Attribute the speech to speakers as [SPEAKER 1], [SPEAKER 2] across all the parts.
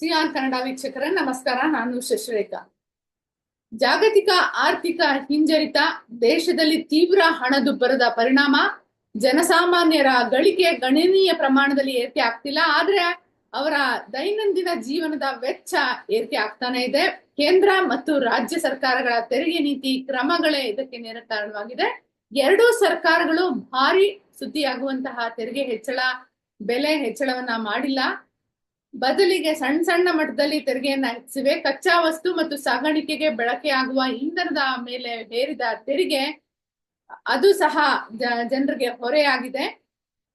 [SPEAKER 1] CR Kannada ವೀಕ್ಷಕರ, ನಮಸ್ಕಾರ. ನಾನು ಶಶಿರೇಖಾ. ಜಾಗತಿಕ ಆರ್ಥಿಕ ಹಿಂಜರಿತ ದೇಶದಲ್ಲಿ ತೀವ್ರ ಹಣದುಬ್ಬರದ ಪರಿಣಾಮ. ಜನಸಾಮಾನ್ಯರ ಗಳಿಕೆ ಗಣನೀಯ ಪ್ರಮಾಣದಲ್ಲಿ ಏರಿಕೆ ಆಗ್ತಿಲ್ಲ. ಆದ್ರೆ ಅವರ ದೈನಂದಿನ ಜೀವನದ ವೆಚ್ಚ ಏರಿಕೆ ಆಗ್ತಾನೆ ಇದೆ. ಕೇಂದ್ರ ಮತ್ತು ರಾಜ್ಯ ಸರ್ಕಾರಗಳ ತೆರಿಗೆ ನೀತಿ ಕ್ರಮಗಳೇ ಇದಕ್ಕೆ ನೇರ ಕಾರಣವಾಗಿದೆ. ಎರಡೂ ಸರ್ಕಾರಗಳು ಭಾರಿ ಸುದ್ದಿಯಾಗುವಂತಹ ತೆರಿಗೆ ಹೆಚ್ಚಳ, ಬೆಲೆ ಹೆಚ್ಚಳವನ್ನ ಮಾಡಿಲ್ಲ. ಬದಲಿಗೆ ಸಣ್ಣ ಸಣ್ಣ ಮಟ್ಟದಲ್ಲಿ ತೆರಿಗೆಯನ್ನ ಹೆಚ್ಚಿಸಿವೆ ಕಚ್ಚಾ ವಸ್ತು ಮತ್ತು ಸಾಗಾಣಿಕೆಗೆ ಬಳಕೆಯಾಗುವ ಇಂಧನದ ಮೇಲೆ ಹೇರಿದ ತೆರಿಗೆ ಅದು ಸಹ ಜನರಿಗೆ ಹೊರೆಯಾಗಿದೆ.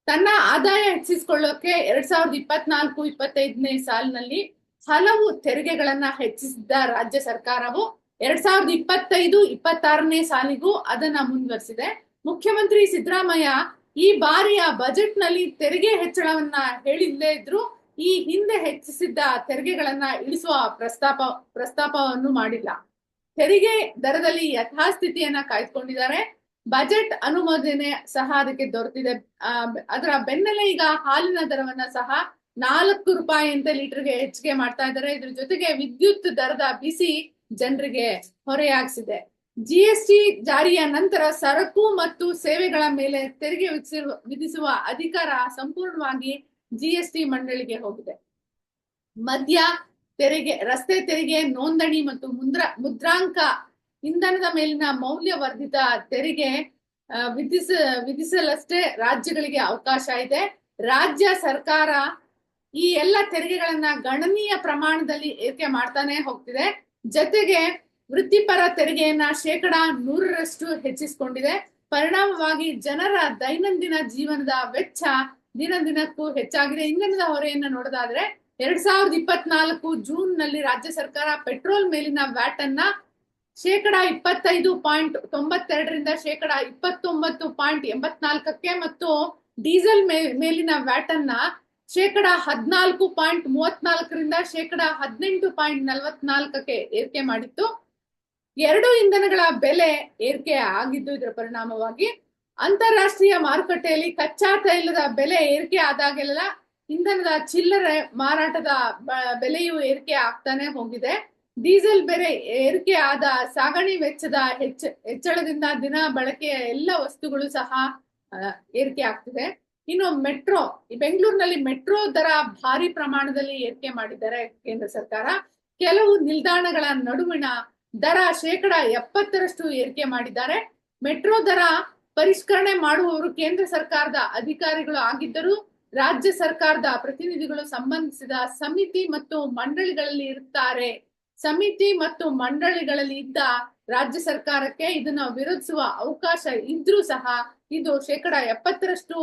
[SPEAKER 1] ತನ್ನ ಆದಾಯ ಹೆಚ್ಚಿಸಿಕೊಳ್ಳೋಕೆ ಎರಡ್ ಸಾವಿರದ ಇಪ್ಪತ್ನಾಲ್ಕು, ಇಪ್ಪತ್ತೈದನೇ ಸಾಲಿನಲ್ಲಿ ಹಲವು ತೆರಿಗೆಗಳನ್ನ ಹೆಚ್ಚಿಸಿದ್ದ ರಾಜ್ಯ ಸರ್ಕಾರವು ಎರಡ್ ಸಾವಿರದ ಇಪ್ಪತ್ತೈದು, ಇಪ್ಪತ್ತಾರನೇ ಸಾಲಿಗೂ ಅದನ್ನ ಮುಂದುವರಿಸಿದೆ. ಮುಖ್ಯಮಂತ್ರಿ ಸಿದ್ದರಾಮಯ್ಯ ಈ ಬಾರಿಯ ಬಜೆಟ್ನಲ್ಲಿ ತೆರಿಗೆ ಹೆಚ್ಚಳವನ್ನ ಹೇಳಿಲ್ಲೇ ಇದ್ರು ಈ ಹಿಂದೆ ಹೆಚ್ಚಿಸಿದ್ದ ತೆರಿಗೆಗಳನ್ನ ಇಳಿಸುವ ಪ್ರಸ್ತಾಪ, ಪ್ರಸ್ತಾಪವನ್ನು ಮಾಡಿಲ್ಲ. ತೆರಿಗೆ ದರದಲ್ಲಿ ಯಥಾಸ್ಥಿತಿಯನ್ನ ಕಾಯ್ದುಕೊಂಡಿದ್ದಾರೆ. ಬಜೆಟ್ ಅನುಮೋದನೆ ಸಹ ಅದಕ್ಕೆ ದೊರೆತಿದೆ. ಅದರ ಬೆನ್ನಲ್ಲೇ ಈಗ ಹಾಲಿನ ದರವನ್ನ ಸಹ ನಾಲ್ಕು ರೂಪಾಯಿ ಅಂತ ಲೀಟರ್ಗೆ ಹೆಚ್ಚಿಗೆ ಮಾಡ್ತಾ ಇದ್ದಾರೆ. ಇದ್ರ ಜೊತೆಗೆ ವಿದ್ಯುತ್ ದರದ ಬಿಸಿ ಜನರಿಗೆ ಹೊರೆಯಾಗಿಸಿದೆ. ಜಿಎಸ್ಟಿ ಜಾರಿಯ ನಂತರ ಸರಕು ಮತ್ತು ಸೇವೆಗಳ ಮೇಲೆ ತೆರಿಗೆ ವಿಧಿಸಿರುವ, ವಿಧಿಸುವ ಅಧಿಕಾರ ಸಂಪೂರ್ಣವಾಗಿ ಜಿಎಸ್ಟಿ ಮಂಡಳಿಗೆ ಹೋಗಿದೆ. ಮದ್ಯ ತೆರಿಗೆ, ರಸ್ತೆ ತೆರಿಗೆ ನೋಂದಣಿ ಮತ್ತು ಮುದ್ರ, ಮುದ್ರಾಂಕ ಇಂಧನದ ಮೇಲಿನ ಮೌಲ್ಯವರ್ಧಿತ ತೆರಿಗೆ ವಿಧಿಸ, ವಿಧಿಸಲಷ್ಟೇ ರಾಜ್ಯಗಳಿಗೆ ಅವಕಾಶ ಇದೆ. ರಾಜ್ಯ ಸರ್ಕಾರ ಈ ಎಲ್ಲ ತೆರಿಗೆಗಳನ್ನ ಗಣನೀಯ ಪ್ರಮಾಣದಲ್ಲಿ ಏರಿಕೆ ಮಾಡ್ತಾನೆ ಹೋಗ್ತಿದೆ. ಜತೆಗೆ ವೃತ್ತಿಪರ ತೆರಿಗೆಯನ್ನ ಶೇಕಡ ನೂರರಷ್ಟು ಹೆಚ್ಚಿಸಿಕೊಂಡಿದೆ. ಪರಿಣಾಮವಾಗಿ ಜನರ ದೈನಂದಿನ ಜೀವನದ ವೆಚ್ಚ ದಿನ ದಿನಕ್ಕೂ ಹೆಚ್ಚಾಗಿದೆ. ಇಂಧನದ ಹೊರೆಯನ್ನ ನೋಡೋದಾದ್ರೆ ಎರಡ್ ಸಾವಿರದ ಇಪ್ಪತ್ನಾಲ್ಕು ಜೂನ್ನಲ್ಲಿ ರಾಜ್ಯ ಸರ್ಕಾರ ಪೆಟ್ರೋಲ್ ಮೇಲಿನ ವ್ಯಾಟ್ ಅನ್ನ ಶೇಕಡ ಇಪ್ಪತ್ತೈದು ಪಾಯಿಂಟ್ ತೊಂಬತ್ತೆರಡರಿಂದ ಶೇಕಡ ಇಪ್ಪತ್ತೊಂಬತ್ತು ಪಾಯಿಂಟ್ ಎಂಬತ್ನಾಲ್ಕಕ್ಕೆ ಮತ್ತು ಡೀಸೆಲ್ ಮೇಲಿನ ವ್ಯಾಟ್ ಅನ್ನ ಶೇಕಡ ಹದಿನಾಲ್ಕು ಪಾಯಿಂಟ್ ಮೂವತ್ನಾಲ್ಕರಿಂದ ಶೇಕಡ ಹದಿನೆಂಟು ಪಾಯಿಂಟ್ ನಲವತ್ನಾಲ್ಕಕ್ಕೆ ಏರಿಕೆ ಮಾಡಿತ್ತು. ಎರಡು ಇಂಧನಗಳ ಬೆಲೆ ಏರಿಕೆ ಆಗಿದ್ದು ಇದರ ಪರಿಣಾಮವಾಗಿ ಅಂತಾರಾಷ್ಟ್ರೀಯ ಮಾರುಕಟ್ಟೆಯಲ್ಲಿ ಕಚ್ಚಾ ತೈಲದ ಬೆಲೆ ಏರಿಕೆ ಆದಾಗೆಲ್ಲ ಇಂಧನದ ಚಿಲ್ಲರೆ ಮಾರಾಟದ ಬೆಲೆಯೂ ಏರಿಕೆ ಆಗ್ತಾನೆ ಹೋಗಿದೆ. ಡೀಸೆಲ್ ಬೆಲೆ ಏರಿಕೆ ಆದ ಸಾಗಣೆ ವೆಚ್ಚದ ಹೆಚ್ಚ, ಹೆಚ್ಚಳದಿಂದ ದಿನ ಬಳಕೆಯ ಎಲ್ಲ ವಸ್ತುಗಳು ಸಹ ಏರಿಕೆ ಆಗ್ತಿದೆ. ಇನ್ನು ಮೆಟ್ರೋ ಬೆಂಗಳೂರಿನಲ್ಲಿ ಮೆಟ್ರೋ ದರ ಭಾರಿ ಪ್ರಮಾಣದಲ್ಲಿ ಏರಿಕೆ ಮಾಡಿದ್ದಾರೆ ಕೇಂದ್ರ ಸರ್ಕಾರ. ಕೆಲವು ನಿಲ್ದಾಣಗಳ ನಡುವಿನ ದರ ಶೇಕಡ ಎಪ್ಪತ್ತರಷ್ಟು ಏರಿಕೆ ಮಾಡಿದ್ದಾರೆ. ಮೆಟ್ರೋ ದರ ಪರಿಷ್ಕರಣೆ ಮಾಡುವವರು ಕೇಂದ್ರ ಸರ್ಕಾರದ ಅಧಿಕಾರಿಗಳು ಆಗಿದ್ದರೂ ರಾಜ್ಯ ಸರ್ಕಾರದ ಪ್ರತಿನಿಧಿಗಳು ಸಂಬಂಧಿಸಿದ ಸಮಿತಿ ಮತ್ತು ಮಂಡಳಿಗಳಲ್ಲಿ ಇರುತ್ತಾರೆ ಸಮಿತಿ ಮತ್ತು ಮಂಡಳಿಗಳಲ್ಲಿ ಇದ್ದ ರಾಜ್ಯ ಸರ್ಕಾರಕ್ಕೆ ಇದನ್ನ ವಿರೋಧಿಸುವ ಅವಕಾಶ ಇದ್ರೂ ಸಹ ಇದು ಶೇಕಡ ಎಪ್ಪತ್ತರಷ್ಟು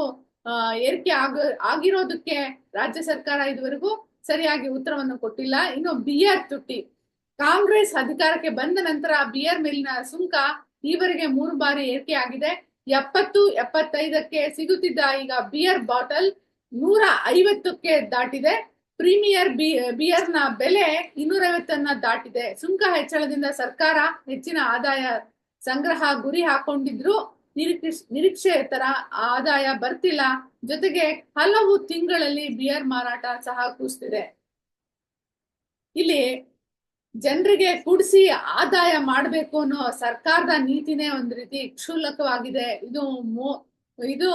[SPEAKER 1] ಏರಿಕೆ ಆಗ, ಆಗಿರೋದಕ್ಕೆ ರಾಜ್ಯ ಸರ್ಕಾರ ಇದುವರೆಗೂ ಸರಿಯಾಗಿ ಉತ್ತರವನ್ನು ಕೊಟ್ಟಿಲ್ಲ. ಇನ್ನು ಬಿಯರ್ ತುಟ್ಟಿ, ಕಾಂಗ್ರೆಸ್ ಅಧಿಕಾರಕ್ಕೆ ಬಂದ ನಂತರ ಬಿಯರ್ ಮೇಲಿನ ಸುಂಕ ಈವರೆಗೆ ಮೂರು ಬಾರಿ ಏರಿಕೆ ಆಗಿದೆ. ಎಪ್ಪತ್ತು, ಎಪ್ಪತ್ತೈದಕ್ಕೆ ಸಿಗುತ್ತಿದ್ದ ಈಗ ಬಿಯರ್ ಬಾಟಲ್ ನೂರ ಐವತ್ತಕ್ಕೆ ದಾಟಿದೆ. ಪ್ರೀಮಿಯರ್ ಬಿ ಬಿಯರ್ನ ಬೆಲೆ ಇನ್ನೂರೈವತ್ತನ್ನ ದಾಟಿದೆ. ಸುಂಕ ಹೆಚ್ಚಳದಿಂದ ಸರ್ಕಾರ ಹೆಚ್ಚಿನ ಆದಾಯ ಸಂಗ್ರಹ ಗುರಿ ಹಾಕೊಂಡಿದ್ರು. ನಿರೀಕ್ಷೆ ನಿರೀಕ್ಷೆ ತರ ಆದಾಯ ಬರ್ತಿಲ್ಲ. ಜೊತೆಗೆ ಹಲವು ತಿಂಗಳಲ್ಲಿ ಬಿಯರ್ ಮಾರಾಟ ಸಹ ಕುಸಿದಿದೆ ಇಲ್ಲಿ ಜನರಿಗೆ ಕೂಡಿಸಿ ಆದಾಯ ಮಾಡಬೇಕು ಅನ್ನೋ ಸರ್ಕಾರದ ನೀತಿನೇ ಒಂದ್ ರೀತಿ ಕ್ಷುಲ್ಲಕವಾಗಿದೆ. ಇದು ಇದು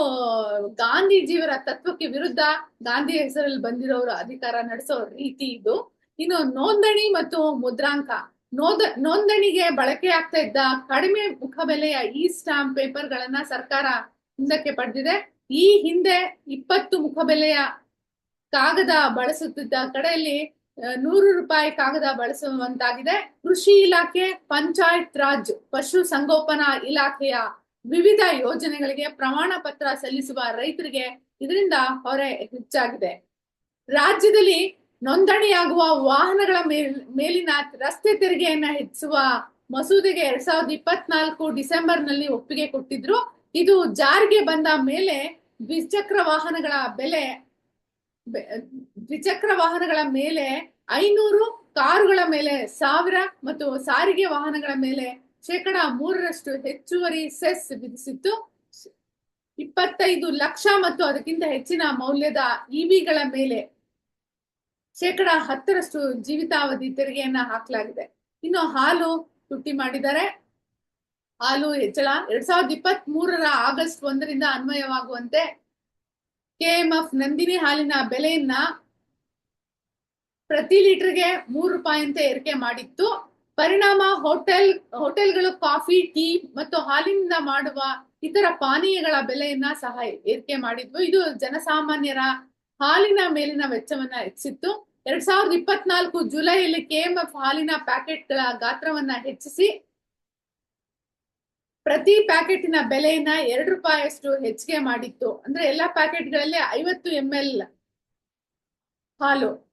[SPEAKER 1] ಗಾಂಧೀಜಿಯವರ ತತ್ವಕ್ಕೆ ವಿರುದ್ಧ ಗಾಂಧಿ ಹೆಸರಲ್ಲಿ ಬಂದಿರೋರು ಅಧಿಕಾರ ನಡೆಸೋ ರೀತಿ ಇದು. ಇನ್ನು ನೋಂದಣಿ ಮತ್ತು ಮುದ್ರಾಂಕ. ನೋಂದ, ನೋಂದಣಿಗೆ ಬಳಕೆ ಆಗ್ತಾ ಇದ್ದ ಕಡಿಮೆ ಮುಖಬೆಲೆಯ ಇ ಸ್ಟಾಂಪ್ ಪೇಪರ್ ಗಳನ್ನ ಸರ್ಕಾರ ಹಿಂದಕ್ಕೆ ಪಡೆದಿದೆ. ಈ ಹಿಂದೆ ಇಪ್ಪತ್ತು ಮುಖಬೆಲೆಯ ಕಾಗದ ಬಳಸುತ್ತಿದ್ದ ಕಡೆಯಲ್ಲಿ ನೂರು ರೂಪಾಯಿ ಕಾಗದ ಬಳಸುವಂತಾಗಿದೆ. ಕೃಷಿ ಇಲಾಖೆ, ಪಂಚಾಯತ್ ರಾಜ್, ಪಶು ಸಂಗೋಪನಾ ಇಲಾಖೆಯ ವಿವಿಧ ಯೋಜನೆಗಳಿಗೆ ಪ್ರಮಾಣ ಪತ್ರ ಸಲ್ಲಿಸುವ ರೈತರಿಗೆ ಇದರಿಂದ ಹೊರೆ ಹೆಚ್ಚಾಗಿದೆ. ರಾಜ್ಯದಲ್ಲಿ ನೋಂದಣಿಯಾಗುವ ವಾಹನಗಳ ಮೇಲ್, ಮೇಲಿನ ರಸ್ತೆ ತೆರಿಗೆಯನ್ನ ಹೆಚ್ಚಿಸುವ ಮಸೂದೆಗೆ ಎರಡ್ ಸಾವಿರದ ಇಪ್ಪತ್ನಾಲ್ಕು ಡಿಸೆಂಬರ್ನಲ್ಲಿ ಒಪ್ಪಿಗೆ ಕೊಟ್ಟಿದ್ರು. ಇದು ಜಾರಿಗೆ ಬಂದ ಮೇಲೆ ದ್ವಿಚಕ್ರ ವಾಹನಗಳ ಬೆಲೆ ದ್ವಿಚಕ್ರ ವಾಹನಗಳ ಮೇಲೆ ಐನೂರು ಕಾರುಗಳ ಮೇಲೆ ಸಾವಿರ ಮತ್ತು ಸಾರಿಗೆ ವಾಹನಗಳ ಮೇಲೆ ಶೇಕಡ ಮೂರರಷ್ಟು ಹೆಚ್ಚುವರಿ ಸೆಸ್ ವಿಧಿಸಿತ್ತು. ಇಪ್ಪತ್ತೈದು ಲಕ್ಷ ಮತ್ತು ಅದಕ್ಕಿಂತ ಹೆಚ್ಚಿನ ಮೌಲ್ಯದ ಇವಿಗಳ ಮೇಲೆ ಶೇಕಡ ಹತ್ತರಷ್ಟು ಜೀವಿತಾವಧಿ ತೆರಿಗೆಯನ್ನ ಹಾಕಲಾಗಿದೆ. ಇನ್ನು ಹಾಲು ತುಟ್ಟಿ ಮಾಡಿದ್ದಾರೆ. ಹಾಲು ಹೆಚ್ಚಳ. ಎರಡ್ ಸಾವಿರದ ಇಪ್ಪತ್ತ್ ಮೂರರ ಆಗಸ್ಟ್ ಒಂದರಿಂದ ಅನ್ವಯವಾಗುವಂತೆ ಕೆಎಂಎಫ್ ನಂದಿನಿ ಹಾಲಿನ ಬೆಲೆಯನ್ನ ಪ್ರತಿ ಲೀಟರ್ಗೆ ಮೂರು ರೂಪಾಯಿ ಅಂತ ಏರಿಕೆ ಮಾಡಿತ್ತು. ಪರಿಣಾಮ ಹೋಟೆಲ್, ಹೋಟೆಲ್ಗಳು ಕಾಫಿ, ಟೀ ಮತ್ತು ಹಾಲಿನಿಂದ ಮಾಡುವ ಇತರ ಪಾನೀಯಗಳ ಬೆಲೆಯನ್ನ ಸಹ ಏರಿಕೆ ಮಾಡಿದ್ವು. ಇದು ಜನಸಾಮಾನ್ಯರ ಹಾಲಿನ ಮೇಲಿನ ವೆಚ್ಚವನ್ನ ಹೆಚ್ಚಿತ್ತು ಎರಡ್ ಸಾವಿರದ ಇಪ್ಪತ್ನಾಲ್ಕು ಜುಲೈಯಲ್ಲಿ ಕೆಎಂಎಫ್ ಹಾಲಿನ ಪ್ಯಾಕೆಟ್ಗಳ ಗಾತ್ರವನ್ನ ಹೆಚ್ಚಿಸಿ ಪ್ರತಿ ಪ್ಯಾಕೆಟಿನ ಬೆಲೆಯನ್ನ ಎರಡು ರೂಪಾಯಿಯಷ್ಟು ಹೆಚ್ಚಿಗೆ ಮಾಡಿತ್ತು. ಅಂದ್ರೆ ಎಲ್ಲಾ ಪ್ಯಾಕೆಟ್ಗಳಲ್ಲಿ ಐವತ್ತು ಎಂ ಎಲ್ ಹಾಲು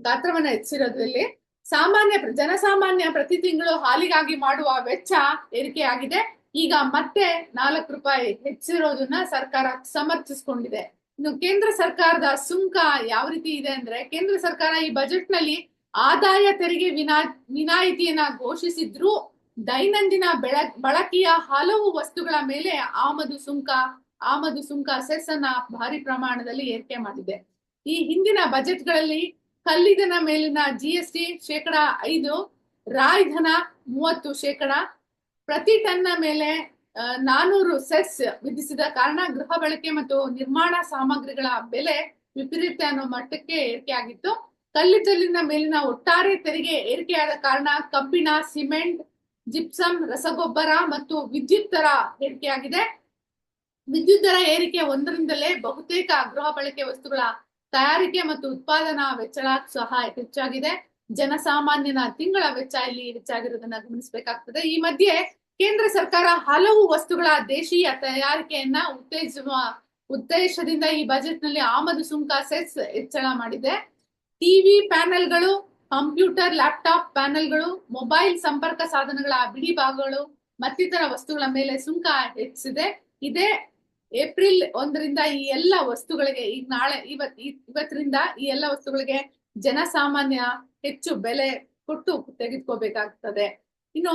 [SPEAKER 1] ಗಾತ್ರವನ್ನ ಹೆಚ್ಚಿರೋದ್ರಲ್ಲಿ ಸಾಮಾನ್ಯ ಜನಸಾಮಾನ್ಯ ಪ್ರತಿ ತಿಂಗಳು ಹಾಲಿಗಾಗಿ ಮಾಡುವ ವೆಚ್ಚ ಏರಿಕೆಯಾಗಿದೆ. ಈಗ ಮತ್ತೆ ನಾಲ್ಕು ರೂಪಾಯಿ ಹೆಚ್ಚಿರೋದನ್ನ ಸರ್ಕಾರ ಸಮರ್ಥಿಸಿಕೊಂಡಿದೆ. ಇನ್ನು ಕೇಂದ್ರ ಸರ್ಕಾರದ ಸುಂಕ ಯಾವ ರೀತಿ ಇದೆ ಅಂದ್ರೆ ಕೇಂದ್ರ ಸರ್ಕಾರ ಈ ಬಜೆಟ್ನಲ್ಲಿ ಆದಾಯ ತೆರಿಗೆ ವಿನಾ, ವಿನಾಯಿತಿಯನ್ನ ಘೋಷಿಸಿದ್ರು ದೈನಂದಿನ ಬೆಳ, ಬಳಕೆಯ ಹಲವು ವಸ್ತುಗಳ ಮೇಲೆ ಆಮದು ಸುಂಕ ಆಮದು ಸುಂಕ ಸೆಸ್ ಅನ್ನ ಭಾರಿ ಪ್ರಮಾಣದಲ್ಲಿ ಏರಿಕೆ ಮಾಡಿದೆ. ಈ ಹಿಂದಿನ ಬಜೆಟ್ಗಳಲ್ಲಿ ಕಲ್ಲಿದನ ಮೇಲಿನ ಜಿಎಸ್ಟಿ ಶೇಕಡ ಐದು, ರಾಯ್ಧನ ಮೂವತ್ತು ಶೇಕಡ, ಪ್ರತಿ ಟನ್ನ ಮೇಲೆ ನಾನೂರು ಸೆಸ್ ವಿಧಿಸಿದ ಕಾರಣ ಗೃಹ ಬಳಕೆ ಮತ್ತು ನಿರ್ಮಾಣ ಸಾಮಗ್ರಿಗಳ ಬೆಲೆ ವಿಪರೀತ ಅನ್ನೋ ಮಟ್ಟಕ್ಕೆ ಏರಿಕೆಯಾಗಿತ್ತು. ಕಲ್ಲಿದ್ದಲಿನ ಮೇಲಿನ ಒಟ್ಟಾರೆ ತೆರಿಗೆ ಏರಿಕೆಯಾದ ಕಾರಣ ಕಬ್ಬಿಣ, ಸಿಮೆಂಟ್ ಜಿಪ್ಸಮ್, ರಸಗೊಬ್ಬರ ಮತ್ತು ವಿದ್ಯುತ್ ದರ ಏರಿಕೆಯಾಗಿದೆ. ವಿದ್ಯುತ್ ದರ ಏರಿಕೆ ಒಂದರಿಂದಲೇ ಬಹುತೇಕ ಗೃಹ ಬಳಕೆ ವಸ್ತುಗಳ ತಯಾರಿಕೆ ಮತ್ತು ಉತ್ಪಾದನಾ ವೆಚ್ಚ ಸಹ ಹೆಚ್ಚಾಗಿದೆ. ಜನಸಾಮಾನ್ಯನ ತಿಂಗಳ ವೆಚ್ಚ ಇಲ್ಲಿ ಹೆಚ್ಚಾಗಿರೋದನ್ನ ಗಮನಿಸಬೇಕಾಗ್ತದೆ. ಈ ಮಧ್ಯೆ ಕೇಂದ್ರ ಸರ್ಕಾರ ಹಲವು ವಸ್ತುಗಳ ದೇಶೀಯ ತಯಾರಿಕೆಯನ್ನ ಉತ್ತೇಜಿಸುವ ಉದ್ದೇಶದಿಂದ ಈ ಬಜೆಟ್ನಲ್ಲಿ ಆಮದು ಸುಂಕ ಸೆಸ್ ಹೆಚ್ಚಳ ಮಾಡಿದೆ. ಟಿವಿ ಪ್ಯಾನೆಲ್ಗಳು ಕಂಪ್ಯೂಟರ್, ಲ್ಯಾಪ್ಟಾಪ್, ಪ್ಯಾನೆಲ್ಗಳು, ಮೊಬೈಲ್ ಸಂಪರ್ಕ ಸಾಧನಗಳ ಬಿಡಿ ಭಾಗಗಳು, ಮತ್ತಿತರ ವಸ್ತುಗಳ ಮೇಲೆ ಸುಂಕ ಹೆಚ್ಚಿದೆ ಇದೇ ಏಪ್ರಿಲ್ ಒಂದರಿಂದ ಈ ಎಲ್ಲ ವಸ್ತುಗಳಿಗೆ ಈಗ ನಾಳೆ, ಇವತ್ ಇವತ್ತರಿಂದ ಈ ಎಲ್ಲ ವಸ್ತುಗಳಿಗೆ ಜನಸಾಮಾನ್ಯ ಹೆಚ್ಚು ಬೆಲೆ ಕೊಟ್ಟು ತೆಗೆದುಕೋಬೇಕಾಗ್ತದೆ. ಇನ್ನು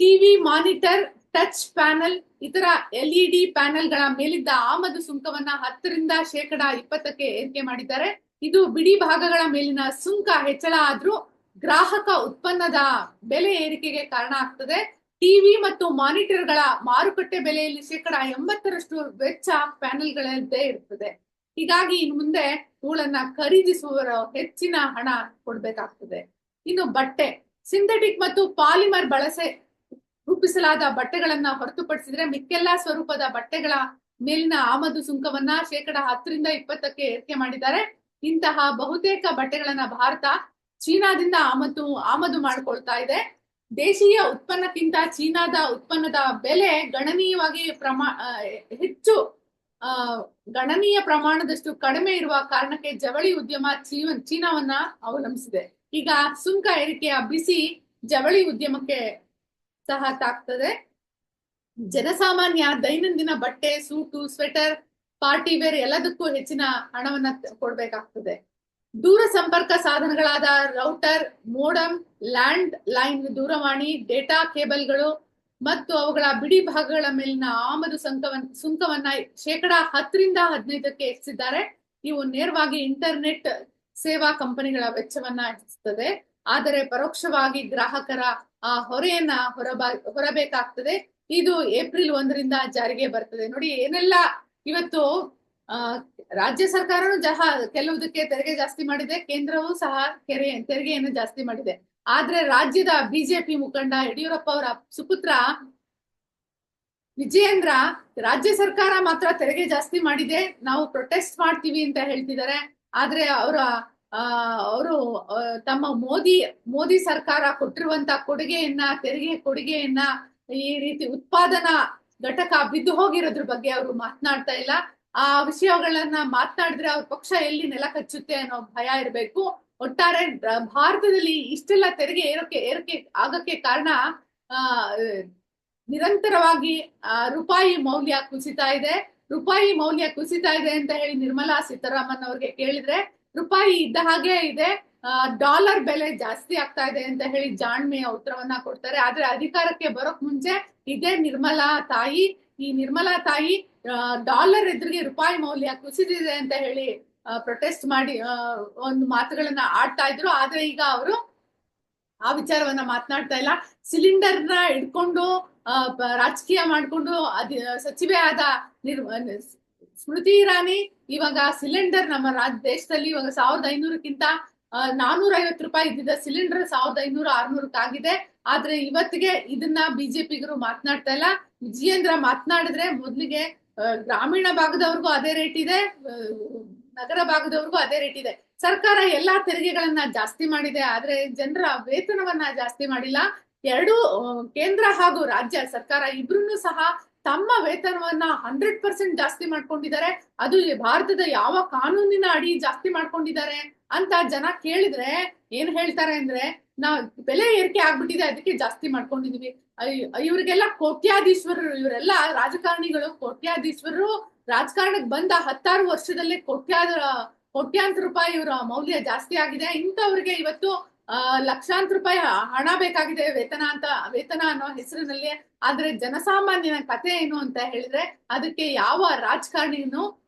[SPEAKER 1] ಟಿವಿ ಮಾನಿಟರ್, ಟಚ್ ಪ್ಯಾನೆಲ್, ಇತರ ಎಲ್ ಇ ಡಿ ಪ್ಯಾನೆಲ್ಗಳ ಮೇಲಿದ್ದ ಆಮದು ಸುಂಕವನ್ನ ಹತ್ತರಿಂದ ಶೇಕಡಾ ಇಪ್ಪತ್ತಕ್ಕೆ ಏರಿಕೆ ಮಾಡಿದ್ದಾರೆ. ಇದು ಬಿಡಿ ಭಾಗಗಳ ಮೇಲಿನ ಸುಂಕ ಹೆಚ್ಚಳ ಆದ್ರೂ ಗ್ರಾಹಕ ಉತ್ಪನ್ನದ ಬೆಲೆ ಏರಿಕೆಗೆ ಕಾರಣ ಆಗ್ತದೆ. ಟಿವಿ ಮತ್ತು ಮಾನಿಟರ್ಗಳ ಮಾರುಕಟ್ಟೆ ಬೆಲೆಯಲ್ಲಿ ಶೇಕಡ ಎಂಬತ್ತರಷ್ಟು ವೆಚ್ಚ ಪ್ಯಾನೆಲ್ಗಳದ್ದೇ ಇರ್ತದೆ. ಹೀಗಾಗಿ ಇನ್ನು ಮುಂದೆ ಇವುಗಳನ್ನ ಖರೀದಿಸುವವರು ಹೆಚ್ಚಿನ ಹಣ ಕೊಡ್ಬೇಕಾಗ್ತದೆ. ಇನ್ನು ಬಟ್ಟೆ, ಸಿಂಥೆಟಿಕ್ ಮತ್ತು ಪಾಲಿಮರ್ ಬಳಸೆ, ರೂಪಿಸಲಾದ ಬಟ್ಟೆಗಳನ್ನ ಹೊರತುಪಡಿಸಿದ್ರೆ ಮಿಕ್ಕೆಲ್ಲಾ ಸ್ವರೂಪದ ಬಟ್ಟೆಗಳ ಮೇಲಿನ ಆಮದು ಸುಂಕವನ್ನ ಶೇಕಡ ಹತ್ತರಿಂದ ಇಪ್ಪತ್ತಕ್ಕೆ ಏರಿಕೆ ಮಾಡಿದ್ದಾರೆ. ಇಂತಹ ಬಹುತೇಕ ಬಟ್ಟೆಗಳನ್ನ ಭಾರತ ಚೀನಾದಿಂದ ಆಮದು ಆಮದು ಮಾಡ್ಕೊಳ್ತಾ ಇದೆ. ದೇಶೀಯ ಉತ್ಪನ್ನಕ್ಕಿಂತ ಚೀನಾದ ಉತ್ಪನ್ನದ ಬೆಲೆ ಗಣನೀಯವಾಗಿ ಪ್ರಮಾ ಹೆಚ್ಚು ಗಣನೀಯ ಪ್ರಮಾಣದಷ್ಟು ಕಡಿಮೆ ಇರುವ ಕಾರಣಕ್ಕೆ ಜವಳಿ ಉದ್ಯಮ ಚೀನ್ ಚೀನಾವನ್ನ ಅವಲಂಬಿಸಿದೆ. ಈಗ ಸುಂಕ ಏರಿಕೆಯ ಬಿಸಿ ಜವಳಿ ಉದ್ಯಮಕ್ಕೆ ಸಹ ತಾಕ್ತದೆ ಜನಸಾಮಾನ್ಯ ದೈನಂದಿನ ಬಟ್ಟೆ, ಸೂಟು, ಸ್ವೆಟರ್ ಪಾರ್ಟಿ ವೇರ್ ಎಲ್ಲದಕ್ಕೂ ಹೆಚ್ಚಿನ ಹಣವನ್ನ ಕೊಡ್ಬೇಕಾಗ್ತದೆ. ದೂರ ಸಂಪರ್ಕ ಸಾಧನಗಳಾದ ರೌಟರ್ ಮೋಡಮ್ ಲ್ಯಾಂಡ್ ಲೈನ್ ದೂರವಾಣಿ ಡೇಟಾ ಕೇಬಲ್ಗಳು ಮತ್ತು ಅವುಗಳ ಬಿಡಿ ಭಾಗಗಳ ಮೇಲಿನ ಆಮದು ಸುಂಕವನ್ನ ಸುಂಕವನ್ನ ಶೇಕಡ ಹತ್ತರಿಂದ ಹದಿನೈದಕ್ಕೆ ಹೆಚ್ಚಿದ್ದಾರೆ ಇವು ನೇರವಾಗಿ ಇಂಟರ್ನೆಟ್ ಸೇವಾ ಕಂಪನಿಗಳ ವೆಚ್ಚವನ್ನ ಹೆಚ್ಚಿಸುತ್ತದೆ ಆದರೆ ಪರೋಕ್ಷವಾಗಿ ಗ್ರಾಹಕರ ಆ ಹೊರೆಯನ್ನ ಹೊರಬ, ಹೊರಬೇಕಾಗ್ತದೆ. ಇದು ಏಪ್ರಿಲ್ ಒಂದರಿಂದ ಜಾರಿಗೆ ಬರ್ತದೆ. ನೋಡಿ, ಏನೆಲ್ಲ ಇವತ್ತು ರಾಜ್ಯ ಸರ್ಕಾರನು ಜಹ ಕೆಲವುದಕ್ಕೆ ತೆರಿಗೆ ಜಾಸ್ತಿ ಮಾಡಿದೆ, ಕೇಂದ್ರವೂ ಸಹ ಕೆರೆ, ತೆರಿಗೆಯನ್ನು ಜಾಸ್ತಿ ಮಾಡಿದೆ. ಆದ್ರೆ ರಾಜ್ಯದ ಬಿಜೆಪಿ ಮುಖಂಡ ಯಡಿಯೂರಪ್ಪ ಅವರ ಸುಪುತ್ರ ವಿಜಯೇಂದ್ರ ರಾಜ್ಯ ಸರ್ಕಾರ ಮಾತ್ರ ತೆರಿಗೆ ಜಾಸ್ತಿ ಮಾಡಿದೆ, ನಾವು ಪ್ರೊಟೆಸ್ಟ್ ಮಾಡ್ತೀವಿ ಅಂತ ಹೇಳ್ತಿದ್ದಾರೆ. ಆದ್ರೆ ಅವರ ಅವರು ತಮ್ಮ ಮೋದಿ ಮೋದಿ ಸರ್ಕಾರ ಕೊಟ್ಟಿರುವಂತ ಕೊಡುಗೆಯನ್ನ, ತೆರಿಗೆ ಕೊಡುಗೆಯನ್ನ ಈ ರೀತಿ ಉತ್ಪಾದನಾ ಘಟಕ ಬಿದ್ದು ಹೋಗಿರೋದ್ರ ಬಗ್ಗೆ ಅವರು ಮಾತನಾಡ್ತಾ ಇಲ್ಲ. ಆ ವಿಷಯಗಳನ್ನ ಮಾತನಾಡಿದ್ರೆ ಅವ್ರ ಪಕ್ಷ ಎಲ್ಲಿ ನೆಲ ಕಚ್ಚುತ್ತೆ ಅನ್ನೋ ಭಯ ಇರಬೇಕು. ಒಟ್ಟಾರೆ ಭಾರತದಲ್ಲಿ ಇಷ್ಟೆಲ್ಲ ತೆರಿಗೆ ಏರೋಕೆ, ಏರಿಕೆ ಆಗಕ್ಕೆ ಕಾರಣ, ಆ, ನಿರಂತರವಾಗಿ ರೂಪಾಯಿ ಮೌಲ್ಯ ಕುಸಿತಾ ಇದೆ. ರೂಪಾಯಿ ಮೌಲ್ಯ ಕುಸಿತಾ ಇದೆ ಅಂತ ಹೇಳಿ ನಿರ್ಮಲಾ ಸೀತಾರಾಮನ್ ಅವ್ರಿಗೆ ಕೇಳಿದ್ರೆ, ರೂಪಾಯಿ ಇದ್ದ ಹಾಗೆ ಇದೆ. ಡಾಲರ್ ಬೆಲೆ ಜಾಸ್ತಿ ಆಗ್ತಾ ಇದೆ ಅಂತ ಹೇಳಿ ಜಾಣ್ಮೆಯ ಉತ್ತರವನ್ನ ಕೊಡ್ತಾರೆ. ಆದ್ರೆ ಅಧಿಕಾರಕ್ಕೆ ಬರೋಕ್ ಮುಂಚೆ ಇದೇ ನಿರ್ಮಲಾ ತಾಯಿ. ಈ ನಿರ್ಮಲಾ ತಾಯಿ ಡಾಲರ್ ಎದುರಿಗೆ ರೂಪಾಯಿ ಮೌಲ್ಯ ಕುಸಿದಿದೆ ಅಂತ ಹೇಳಿ ಪ್ರೊಟೆಸ್ಟ್ ಮಾಡಿ ಒಂದು ಮಾತುಗಳನ್ನ ಆಡ್ತಾ ಇದ್ರು. ಆದ್ರೆ ಈಗ ಅವರು ಆ ವಿಚಾರವನ್ನ ಮಾತನಾಡ್ತಾ ಇಲ್ಲ. ಸಿಲಿಂಡರ್ನ ಇಟ್ಕೊಂಡು ರಾಜಕೀಯ ಮಾಡ್ಕೊಂಡು ಅದ್ ಸಚಿವೆ ಆದ ನಿರ್ ಸ್ಮೃತಿ ಇರಾನಿ ಇವಾಗ ಸಿಲಿಂಡರ್ ನಮ್ಮ ರಾಜ್ ದೇಶದಲ್ಲಿ ಇವಾಗ ಸಾವಿರದ ಐನೂರಕ್ಕಿಂತ ನಾನೂರ ಐವತ್ತು ರೂಪಾಯಿ ಇದ್ದಿದ್ದ ಸಿಲಿಂಡರ್ ಸಾವಿರದ ಐನೂರ ಆರ್ನೂರಕ್ಕೆ ಆಗಿದೆ ಆದ್ರೆ ಇವತ್ತಿಗೆ ಇದನ್ನ ಬಿಜೆಪಿಗರು ಮಾತನಾಡ್ತಾ ಇಲ್ಲ. ವಿಜಯೇಂದ್ರ ಮಾತನಾಡಿದ್ರೆ ಮೊದ್ಲಿಗೆ ಗ್ರಾಮೀಣ ಭಾಗದವ್ರಿಗೂ ಅದೇ ರೇಟ್ ಇದೆ ನಗರ ಭಾಗದವ್ರಿಗೂ ಅದೇ ರೇಟ್ ಇದೆ. ಸರ್ಕಾರ ಎಲ್ಲಾ ತೆರಿಗೆಗಳನ್ನ ಜಾಸ್ತಿ ಮಾಡಿದೆ. ಆದ್ರೆ ಜನರ ವೇತನವನ್ನ ಜಾಸ್ತಿ ಮಾಡಿಲ್ಲ. ಎರಡು ಕೇಂದ್ರ ಹಾಗೂ ರಾಜ್ಯ ಸರ್ಕಾರ ಇಬ್ರು ಸಹ ತಮ್ಮ ವೇತನವನ್ನ ಹಂಡ್ರೆಡ್ ಪರ್ಸೆಂಟ್ ಜಾಸ್ತಿ ಮಾಡ್ಕೊಂಡಿದ್ದಾರೆ. ಅದು ಭಾರತದ ಯಾವ ಕಾನೂನಿನ ಅಡಿ ಜಾಸ್ತಿ ಮಾಡ್ಕೊಂಡಿದ್ದಾರೆ? ಅಂತ ಜನ ಕೇಳಿದ್ರೆ, ಏನ್ ಹೇಳ್ತಾರೆ ಅಂದ್ರೆ, ನಾವ್ ಬೆಲೆ ಏರಿಕೆ ಆಗ್ಬಿಟ್ಟಿದೆ, ಅದಕ್ಕೆ ಜಾಸ್ತಿ ಮಾಡ್ಕೊಂಡಿದೀವಿ. ಇವ್ರಿಗೆಲ್ಲ ಕೋಟ್ಯಾಧೀಶ್ವರರು, ಇವರೆಲ್ಲ ರಾಜಕಾರಣಿಗಳು ಕೋಟ್ಯಾಧೀಶ್ವರರು. ರಾಜಕಾರಣಕ್ಕೆ ಬಂದ ಹತ್ತಾರು ವರ್ಷದಲ್ಲೇ ಕೋಟ್ಯಾದ, ಕೋಟ್ಯಾಂತರ ರೂಪಾಯಿ ಇವರ ಮೌಲ್ಯ ಜಾಸ್ತಿ ಆಗಿದೆ. ಇಂಥವ್ರಿಗೆ ಇವತ್ತು ಲಕ್ಷಾಂತರ ರೂಪಾಯಿ ಹಣ ಬೇಕಾಗಿದೆ, ವೇತನ ಅಂತ, ವೇತನ ಅನ್ನೋ ಹೆಸರಿನಲ್ಲಿ. ಆದ್ರೆ ಜನಸಾಮಾನ್ಯನ ಕತೆ ಏನು ಅಂತ ಹೇಳಿದ್ರೆ, ಅದಕ್ಕೆ ಯಾವ ರಾಜಕಾರಣಿನೂ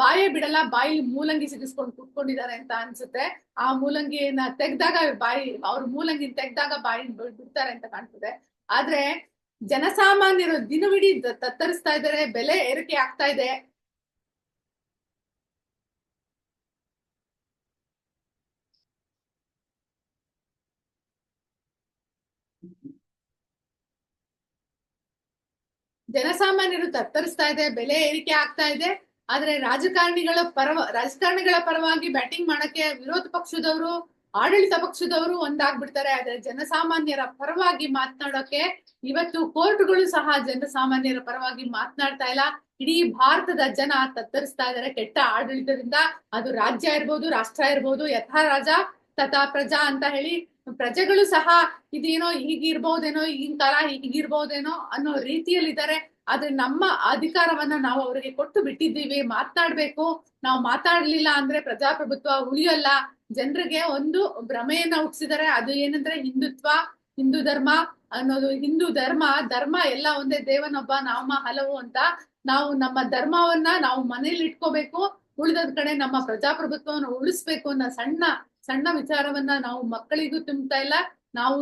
[SPEAKER 1] ಬಾಯೇ ಬಿಡಲ್ಲ, ಬಾಯಿ ಮೂಲಂಗಿ ಸಿಗಿಸ್ಕೊಂಡು ಕುತ್ಕೊಂಡಿದ್ದಾರೆ ಅಂತ ಅನ್ಸುತ್ತೆ. ಆ ಮೂಲಂಗಿನ ತೆಗ್ದಾಗ ಬಾಯಿ, ಅವ್ರ ಮೂಲಂಗಿ ತೆಗ್ದಾಗ ಬಾಯಿ ಬಿಡ್ತಾರೆ ಅಂತ ಕಾಣ್ತದೆ. ಆದ್ರೆ ಜನಸಾಮಾನ್ಯರು ದಿನವಿಡೀ ತತ್ತರಿಸ್ತಾ ಇದ್ದಾರೆ, ಬೆಲೆ ಏರಿಕೆ ಆಗ್ತಾ ಇದೆ. ಜನಸಾಮಾನ್ಯರು ತತ್ತರಿಸ್ತಾ ಇದೆ, ಬೆಲೆ ಏರಿಕೆ ಆಗ್ತಾ ಇದೆ. ಆದ್ರೆ ರಾಜಕಾರಣಿಗಳ ಪರವ, ರಾಜಕಾರಣಿಗಳ ಪರವಾಗಿ ಬ್ಯಾಟಿಂಗ್ ಮಾಡಕ್ಕೆ ವಿರೋಧ ಪಕ್ಷದವರು, ಆಡಳಿತ ಪಕ್ಷದವರು ಒಂದಾಗ್ಬಿಡ್ತಾರೆ. ಆದ್ರೆ ಜನಸಾಮಾನ್ಯರ ಪರವಾಗಿ ಮಾತನಾಡೋಕೆ ಇವತ್ತು ಕೋರ್ಟ್ಗಳು ಸಹ ಜನಸಾಮಾನ್ಯರ ಪರವಾಗಿ ಮಾತನಾಡ್ತಾ ಇಲ್ಲ. ಇಡೀ ಭಾರತದ ಜನ ತತ್ತರಿಸ್ತಾ ಇದ್ದಾರೆ ಕೆಟ್ಟ ಆಡಳಿತದಿಂದ ಅದು ರಾಜ್ಯ ಇರ್ಬೋದು, ರಾಷ್ಟ್ರ ಇರ್ಬೋದು ಯಥಾ ರಾಜ ತಥಾ ಪ್ರಜಾ ಅಂತ ಹೇಳಿ ಪ್ರಜೆಗಳು ಸಹ ಇದೇನೋ ಹೀಗಿರ್ಬಹುದೇನೋ ಈಗಿನ ಕಾಲ ಹೀಗಿರ್ಬಹುದೇನೋ ಅನ್ನೋ ರೀತಿಯಲ್ಲಿದ್ದಾರೆ. ಆದ್ರೆ ನಮ್ಮ ಅಧಿಕಾರವನ್ನ ನಾವು ಅವರಿಗೆ ಕೊಟ್ಟು ಬಿಟ್ಟಿದ್ದೀವಿ, ಮಾತನಾಡ್ಬೇಕು. ನಾವು ಮಾತಾಡ್ಲಿಲ್ಲ ಅಂದ್ರೆ ಪ್ರಜಾಪ್ರಭುತ್ವ ಉಳಿಯಲ್ಲ. ಜನರಿಗೆ ಒಂದು ಭ್ರಮೆಯನ್ನ ಹುಟ್ಟಿಸಿದರೆ ಅದು ಏನಂದ್ರೆ ಹಿಂದುತ್ವ, ಹಿಂದೂ ಧರ್ಮ ಅನ್ನೋದು. ಹಿಂದೂ ಧರ್ಮ ಧರ್ಮ ಎಲ್ಲ ಒಂದೇ ದೇವನೊಬ್ಬ, ನಾಮ, ಹಲವು ಅಂತ ನಾವು ನಮ್ಮ ಧರ್ಮವನ್ನ ನಾವು ಮನೇಲಿ ಇಟ್ಕೋಬೇಕು. ಉಳಿದದ್ ಕಡೆ ನಮ್ಮ ಪ್ರಜಾಪ್ರಭುತ್ವವನ್ನು ಉಳಿಸ್ಬೇಕು ಅನ್ನೋ ಸಣ್ಣ ಸಣ್ಣ ವಿಚಾರವನ್ನ ನಾವು ಮಕ್ಕಳಿಗೂ ತುಂಬ್ತಾ ಇಲ್ಲ. ನಾವು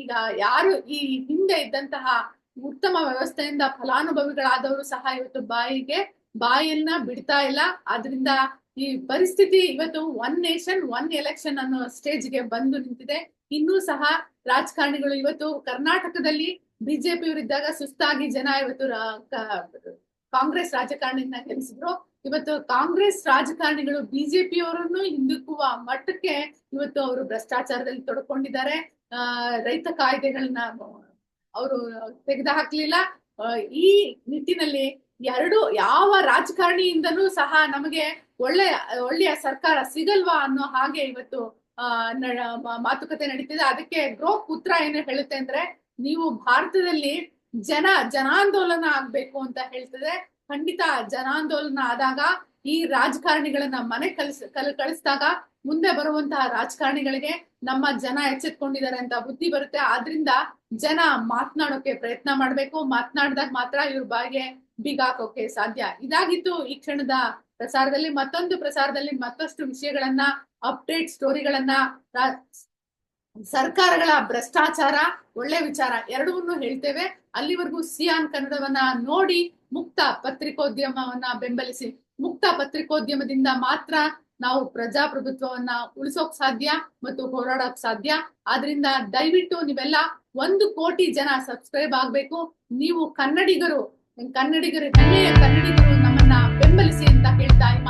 [SPEAKER 1] ಈಗ ಯಾರು ಈ ಹಿಂದೆ ಇದ್ದಂತಹ ಉತ್ತಮ ವ್ಯವಸ್ಥೆಯಿಂದ ಫಲಾನುಭವಿಗಳಾದವರು ಸಹ ಇವತ್ತು ಬಾಯಿಗೆ ಬಾಯನ್ನ ಬಿಡ್ತಾ ಇಲ್ಲ. ಆದ್ರಿಂದ ಈ ಪರಿಸ್ಥಿತಿ ಇವತ್ತು ಒನ್ ನೇಷನ್, ಒನ್ ಎಲೆಕ್ಷನ್ ಅನ್ನೋ ಸ್ಟೇಜ್ಗೆ ಬಂದು ನಿಂತಿದೆ. ಇನ್ನೂ ಸಹ ರಾಜಕಾರಣಿಗಳು ಇವತ್ತು ಕರ್ನಾಟಕದಲ್ಲಿ ಬಿಜೆಪಿ ಅವರಿದ್ದಾಗ ಸುಸ್ತಾಗಿ ಜನ ಇವತ್ತು ಕಾಂಗ್ರೆಸ್ ರಾಜಕಾರಣಿಯನ್ನ ಗೆಲ್ಲಿಸಿದ್ರು ಇವತ್ತು ಕಾಂಗ್ರೆಸ್ ರಾಜಕಾರಣಿಗಳು ಬಿಜೆಪಿಯವರನ್ನು ಹಿಂದಕ್ಕುವ ಮಟ್ಟಕ್ಕೆ ಇವತ್ತು ಅವರು ಭ್ರಷ್ಟಾಚಾರದಲ್ಲಿ ತೊಡ್ಕೊಂಡಿದ್ದಾರೆ. ರೈತ ಕಾಯ್ದೆಗಳನ್ನ ಅವರು ತೆಗೆದು ಹಾಕ್ಲಿಲ್ಲ. ಈ ನಿಟ್ಟಿನಲ್ಲಿ ಎರಡು ಯಾವ ರಾಜಕಾರಣಿಯಿಂದನೂ ಸಹ ನಮಗೆ ಒಳ್ಳೆಯ ಒಳ್ಳೆಯ ಸರ್ಕಾರ ಸಿಗಲ್ವಾ ಅನ್ನೋ ಹಾಗೆ ಇವತ್ತು ಮಾತುಕತೆ ನಡೀತಿದೆ. ಅದಕ್ಕೆ ಗ್ರೋ ಪುತ್ರ ಏನು ಹೇಳುತ್ತೆ ಅಂದ್ರೆ, ನೀವು ಭಾರತದಲ್ಲಿ ಜನ, ಜನಾಂದೋಲನ ಆಗ್ಬೇಕು ಅಂತ ಹೇಳ್ತದೆ. ಖಂಡಿತ ಜನಾಂದೋಲನ ಆದಾಗ ಈ ರಾಜಕಾರಣಿಗಳನ್ನ ಮನೆ ಕಲಿಸ್, ಕಲ್, ಕಳಿಸಿದಾಗ ಮುಂದೆ ಬರುವಂತಹ ರಾಜಕಾರಣಿಗಳಿಗೆ ನಮ್ಮ ಜನ ಎಚ್ಚೆತ್ಕೊಂಡಿದ್ದಾರೆ ಅಂತ ಬುದ್ಧಿ ಬರುತ್ತೆ. ಆದ್ರಿಂದ ಜನ ಮಾತನಾಡೋಕೆ ಪ್ರಯತ್ನ ಮಾಡ್ಬೇಕು. ಮಾತನಾಡಿದಾಗ ಮಾತ್ರ ಇವ್ರ ಬಾಯಿಗೆ ಬಿಗಾಕೋಕೆ ಸಾಧ್ಯ. ಇದಾಗಿತ್ತು ಈ ಕ್ಷಣದ ಪ್ರಸಾರದಲ್ಲಿ. ಮತ್ತೊಂದು ಪ್ರಸಾರದಲ್ಲಿ ಮತ್ತಷ್ಟು ವಿಷಯಗಳನ್ನ, ಅಪ್ಡೇಟ್ ಸ್ಟೋರಿಗಳನ್ನ ಸರ್ಕಾರಗಳ ಭ್ರಷ್ಟಾಚಾರ, ಒಳ್ಳೆ ವಿಚಾರ ಎರಡನ್ನೂ ಹೇಳ್ತೇವೆ. ಅಲ್ಲಿವರೆಗೂ ಸಿಯಾನ್ ಕನ್ನಡವನ್ನ ನೋಡಿ ಮುಕ್ತ ಪತ್ರಿಕೋದ್ಯಮವನ್ನ ಬೆಂಬಲಿಸಿ. ಮುಕ್ತ ಪತ್ರಿಕೋದ್ಯಮದಿಂದ ಮಾತ್ರ ನಾವು ಪ್ರಜಾಪ್ರಭುತ್ವವನ್ನ ಉಳಿಸೋಕ್ ಸಾಧ್ಯ ಮತ್ತು ಹೋರಾಡೋಕ್ ಸಾಧ್ಯ. ಆದ್ರಿಂದ ದಯವಿಟ್ಟು ನೀವೆಲ್ಲ ಒಂದು ಕೋಟಿ ಜನ ಸಬ್ಸ್ಕ್ರೈಬ್ ಆಗ್ಬೇಕು. ನೀವು ಕನ್ನಡಿಗರು ಕನ್ನಡಿಗರು ಕನ್ನಡಿಗರು ನಮ್ಮನ್ನ ಬೆಂಬಲಿಸಿ ಅಂತ ಹೇಳ್ತಾ ಈ